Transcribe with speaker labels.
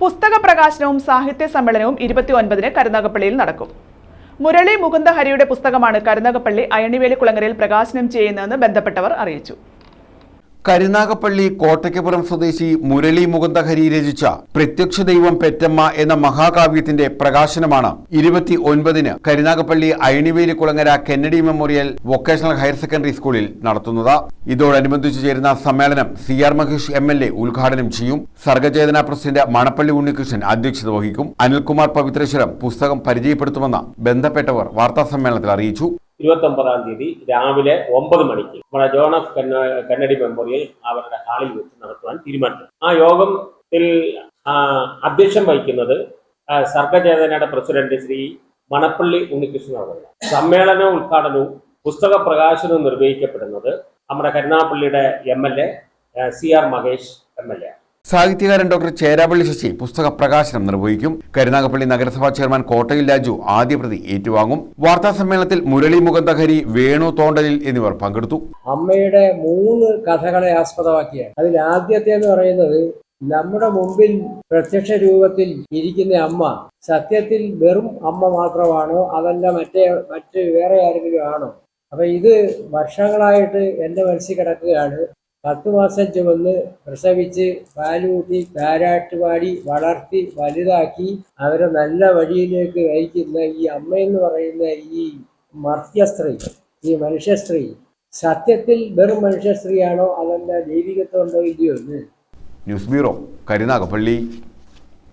Speaker 1: പുസ്തക പ്രകാശനവും സാഹിത്യ സമ്മേളനവും ഇരുപത്തി ഒൻപതിന് കരുനാഗപ്പള്ളിയിൽ നടക്കും. മുരളി മുകുന്ദഹരിയുടെ പുസ്തകമാണ് കരുനാഗപ്പള്ളി അയണിവേലി കുളങ്ങരയിൽ പ്രകാശനം ചെയ്യുന്നതെന്ന് ബന്ധപ്പെട്ടവർ അറിയിച്ചു.
Speaker 2: കരുനാഗപ്പള്ളി കോട്ടയ്ക്കപുരം സ്വദേശി മുരളി മുകുന്ദഹരി രചിച്ച പ്രത്യക്ഷ ദൈവം പെറ്റമ്മ എന്ന മഹാകാവ്യത്തിന്റെ പ്രകാശനമാണ് ഇരുപത്തി ഒൻപതിന് Karunagappally Ayanivelikulangara Kennedy memorial vocational higher secondary സ്കൂളിൽ നടത്തുന്നത്. ഇതോടനുബന്ധിച്ച് ചേരുന്ന സമ്മേളനം C R Mahesh M L A ഉദ്ഘാടനം ചെയ്യും. സർഗചേതന പ്രസിഡന്റ് മണപ്പള്ളി ഉണ്ണികൃഷ്ണൻ അധ്യക്ഷത വഹിക്കും. അനിൽകുമാർ പവിത്രേശ്വരം പുസ്തകം പരിചയപ്പെടുത്തുമെന്ന് ബന്ധപ്പെട്ടവർ വാർത്താ സമ്മേളനത്തിൽ അറിയിച്ചു.
Speaker 3: ഇരുപത്തി ഒമ്പതാം തീയതി രാവിലെ ഒമ്പത് മണിക്ക് നമ്മുടെ ജോൺ ഓഫ് കന്ന കന്നഡി മെമ്മോറിയൽ അവരുടെ ഹാളിൽ വെച്ച് നടത്തുവാൻ തീരുമാനിച്ചു. ആ യോഗത്തിൽ അധ്യക്ഷം വഹിക്കുന്നത് സർഗചേതനയുടെ പ്രസിഡന്റ് ശ്രീ മണപ്പള്ളി ഉണ്ണികൃഷ്ണൻ അവരാണ് സമ്മേളന ഉദ്ഘാടനവും പുസ്തക പ്രകാശനവും നിർവഹിക്കപ്പെടുന്നത് നമ്മുടെ കരുണാപ്പള്ളിയുടെ M L A C R Mahesh M L A
Speaker 2: സാഹിത്യകാരൻ ഡോക്ടർ ചേരാപള്ളി ശശി പുസ്തക പ്രകാശനം നിർവഹിക്കും. കരുനാഗപ്പള്ളി നഗരസഭാ ചെയർമാൻ കോട്ടയിൽ രാജു ആദ്യ പ്രതി ഏറ്റുവാങ്ങും. വാർത്താ സമ്മേളനത്തിൽ മുരളി മുകന്ദഹരി വേണു തോണ്ടലിൽ എന്നിവർ പങ്കെടുത്തു.
Speaker 4: അമ്മയുടെ മൂന്ന് കഥകളെ ആസ്പദമാക്കിയ. അതിൽ ആദ്യത്തെ എന്ന് പറയുന്നത് നമ്മുടെ മുമ്പിൽ പ്രത്യക്ഷ രൂപത്തിൽ ഇരിക്കുന്ന അമ്മ സത്യത്തിൽ വെറും അമ്മ മാത്രമാണോ? അതല്ല മറ്റേ മറ്റ് വേറെ ആരെങ്കിലും ആണോ? അപ്പൊ ഇത് വർഷങ്ങളായിട്ട് എന്റെ മനസ്സിൽ കിടക്കുകയാണ്. പത്ത് മാസം ചുമന്ന് പ്രസവിച്ച് പാലൂട്ടി താരാട്ടുപാടി വളർത്തി വലുതാക്കി അവരെ നല്ല വഴിയിലേക്ക് നയിക്കുന്ന ഈ അമ്മയെന്ന് പറയുന്ന ഈ മർത്യ സ്ത്രീ ഈ മനുഷ്യ സ്ത്രീ സത്യത്തിൽ വെറും മനുഷ്യ സ്ത്രീയാണോ അതല്ല ദൈവികത്വം ഉണ്ടോ ഇല്ലയോ എന്ന്?
Speaker 2: News bureau Karunagappally.